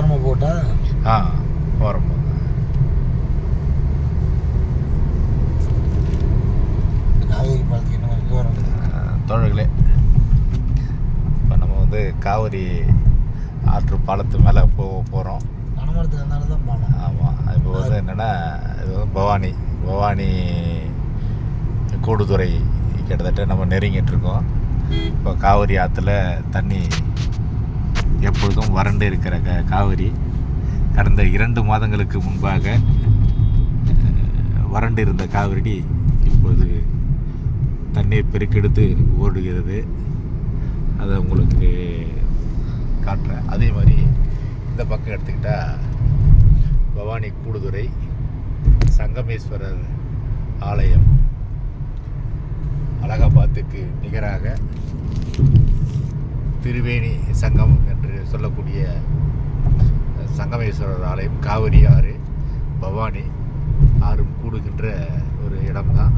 ஓரமாக போட்டா? ஆ ஓரம் போங்க காவேரி பாலத்துக்கு கொஞ்சம் தூரம் தோழர்களே இப்போ நம்ம வந்து காவிரி ஆற்று பாலத்து மேலே போக போகிறோம் பனைமரத்துக்கு அதனால தான் பாலம் ஆமாம் இப்போ வந்து என்னென்னா இது வந்து பவானி பவானி கூடுதுறை கிட்டத்தட்ட நம்ம நெருங்கிட்டு இருக்கோம். இப்போ காவிரி ஆற்றுல தண்ணி எப்பொழுதும் வறண்டு இருக்கிற க காவிரி கடந்த இரண்டு மாதங்களுக்கு முன்பாக வறண்டு இருந்த காவிரி இப்போது தண்ணீர் பெருக்கெடுத்து ஓடுகிறது. அதை உங்களுக்கு காட்டுறேன். அதே மாதிரி இந்த பக்கம் எடுத்துக்கிட்டால் பவானி கூடுதுறை சங்கமேஸ்வரர் ஆலயம் அலகாபாத்துக்கு நிகராக திருவேணி சங்கம் சொல்லக்கூடிய சங்கமேஸ்வரர் ஆலயம் காவிரி ஆறு பவானி ஆறும் கூடுகின்ற ஒரு இடம்தான்.